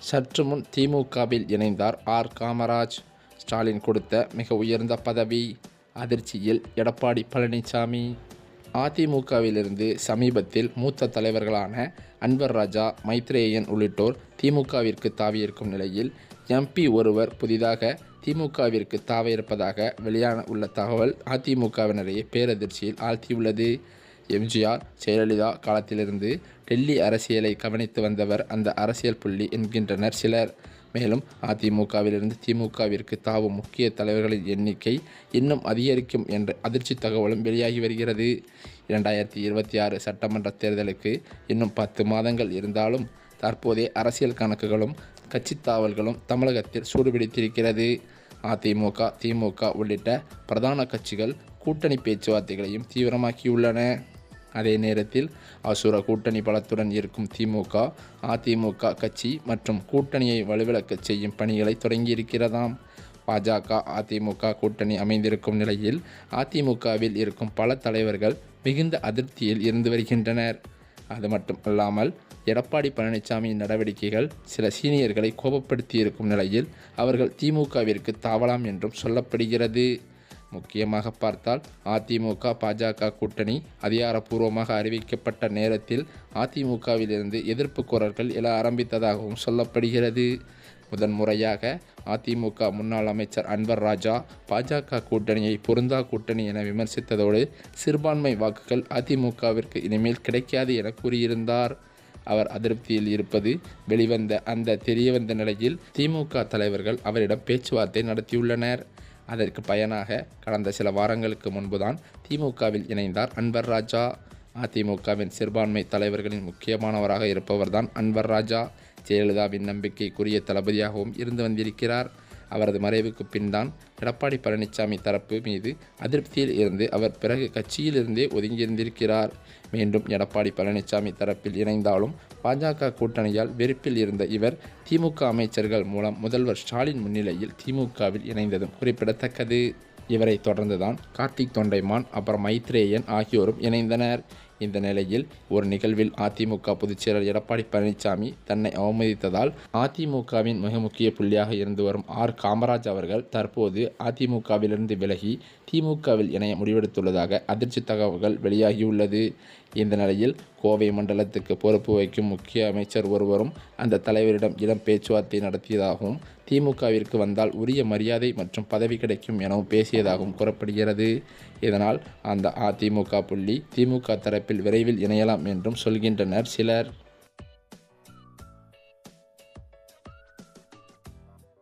சற்று முன் திமுகவில் இணைந்தார் ஆர். காமராஜ். ஸ்டாலின் கொடுத்த மிக உயர்ந்த பதவி அதிர்ச்சியில் எடப்பாடி பழனிசாமி. அதிமுகவிலிருந்து சமீபத்தில் மூத்த தலைவர்களான அன்வர் ராஜா மைத்ரேயன் உள்ளிட்டோர் திமுகவிற்கு தாவியிருக்கும் நிலையில் எம்பி ஒருவர் புதிதாக திமுகவிற்கு தாவ இருப்பதாக வெளியான உள்ள தகவல் அதிமுகவினரையே பேரதிர்ச்சியில் ஆழ்த்தியுள்ளது. எம்ஜிஆர் ஜெயலலிதா காலத்திலிருந்து டெல்லி அரசியலை கவனித்து வந்தவர் அந்த அரசியல் புள்ளி என்கின்றனர் சிலர். மேலும் அதிமுகவிலிருந்து திமுகவிற்கு தாவும் முக்கிய தலைவர்களின் எண்ணிக்கை இன்னும் அதிகரிக்கும் என்ற அதிர்ச்சி தகவலும் வெளியாகி வருகிறது. இரண்டாயிரத்தி இருபத்தி ஆறு சட்டமன்ற தேர்தலுக்கு இன்னும் பத்து மாதங்கள் இருந்தாலும் தற்போதைய அரசியல் கணக்குகளும் கட்சித் தாவல்களும் தமிழகத்தில் சூடுபிடித்திருக்கிறது. அதிமுக திமுக உள்ளிட்ட பிரதான கட்சிகள் கூட்டணி பேச்சுவார்த்தைகளையும் தீவிரமாக்கியுள்ளன. அதே நேரத்தில் அசுர கூட்டணி பலத்துடன் இருக்கும் திமுக அதிமுக கட்சி மற்றும் கூட்டணியை வலுவிழக்கச் செய்யும் பணிகளை தொடங்கியிருக்கிறதாம். பாஜக அதிமுக கூட்டணி அமைந்திருக்கும் நிலையில் அதிமுகவில் இருக்கும் பல தலைவர்கள் மிகுந்த அதிருப்தியில் இருந்து வருகின்றனர். அது மட்டும் அல்லாமல் எடப்பாடி பழனிசாமியின் நடவடிக்கைகள் சில சீனியர்களை கோபப்படுத்தி இருக்கும் நிலையில் அவர்கள் திமுகவிற்கு தாவலாம் என்றும் சொல்லப்படுகிறது. முக்கியமாக பார்த்தால் அதிமுக பாஜக கூட்டணி அதிகாரப்பூர்வமாக அறிவிக்கப்பட்ட நேரத்தில் அதிமுகவிலிருந்து எதிர்ப்பு குரல்கள் எழ ஆரம்பித்ததாகவும் சொல்லப்படுகிறது. முதன்முறையாக அதிமுக முன்னாள் அமைச்சர் அன்வர் ராஜா பாஜக கூட்டணியை பொருந்தா கூட்டணி என விமர்சித்ததோடு சிறுபான்மை வாக்குகள் அதிமுகவிற்கு இனிமேல் கிடைக்காது என கூறியிருந்தார். அவர் அதிருப்தியில் இருப்பது வெளிவந்த அந்த தெரியவந்த நிலையில் திமுக தலைவர்கள் அவரிடம் பேச்சுவார்த்தை நடத்தியுள்ளனர். அதற்கு பயனாக கடந்த சில வாரங்களுக்கு முன்புதான் திமுகவில் இணைந்தார் அன்வர் ராஜா. அதிமுகவின் சிறுபான்மை தலைவர்களின் முக்கியமானவராக இருப்பவர்தான் அன்வர் ராஜா. ஜெயலலிதாவின் நம்பிக்கைக்குரிய தளபதியாகவும் இருந்து வந்திருக்கிறார். அவரது மறைவுக்கு பின்தான் எடப்பாடி பழனிசாமி தரப்பு மீது அதிருப்தியில் இருந்து அவர் பிறகு கட்சியிலிருந்தே ஒதுங்கியிருந்திருக்கிறார். மீண்டும் எடப்பாடி பழனிசாமி தரப்பில் இணைந்தாலும் பாஜக கூட்டணியால் வெறுப்பில் இருந்த இவர் திமுக அமைச்சர்கள் மூலம் முதல்வர் ஸ்டாலின் முன்னிலையில் திமுகவில் இணைந்ததும் குறிப்பிடத்தக்கது. இவரை தொடர்ந்துதான் கார்த்திக் தொண்டைமான் அப்புறம் மைத்ரேயன் ஆகியோரும் இணைந்தனர். இந்த நிலையில் ஒரு நிகழ்வில் அதிமுக பொதுச்செயலர் எடப்பாடி பழனிசாமி தன்னை அவமதித்ததால் அதிமுகவின் மிக முக்கிய புள்ளியாக இருந்து வரும் ஆர். காமராஜ் அவர்கள் தற்போது அதிமுகவிலிருந்து விலகி திமுகவில் இணைய முடிவெடுத்துள்ளதாக அதிர்ச்சி தகவல்கள் வெளியாகியுள்ளது. இந்த நிலையில் கோவை மண்டலத்துக்கு பொறுப்பு வைக்கும் முக்கிய அமைச்சர் ஒருவரும் அந்த தலைவரிடம் இடம் பேச்சுவார்த்தை நடத்தியதாகவும் திமுகவிற்கு வந்தால் உரிய மரியாதை மற்றும் பதவி கிடைக்கும் எனவும் பேசியதாகவும் கூறப்படுகிறது. இதனால் அந்த அதிமுக புள்ளி திமுக தரப்பில் விரைவில் இணையலாம் என்றும் சொல்கின்றனர் சிலர்.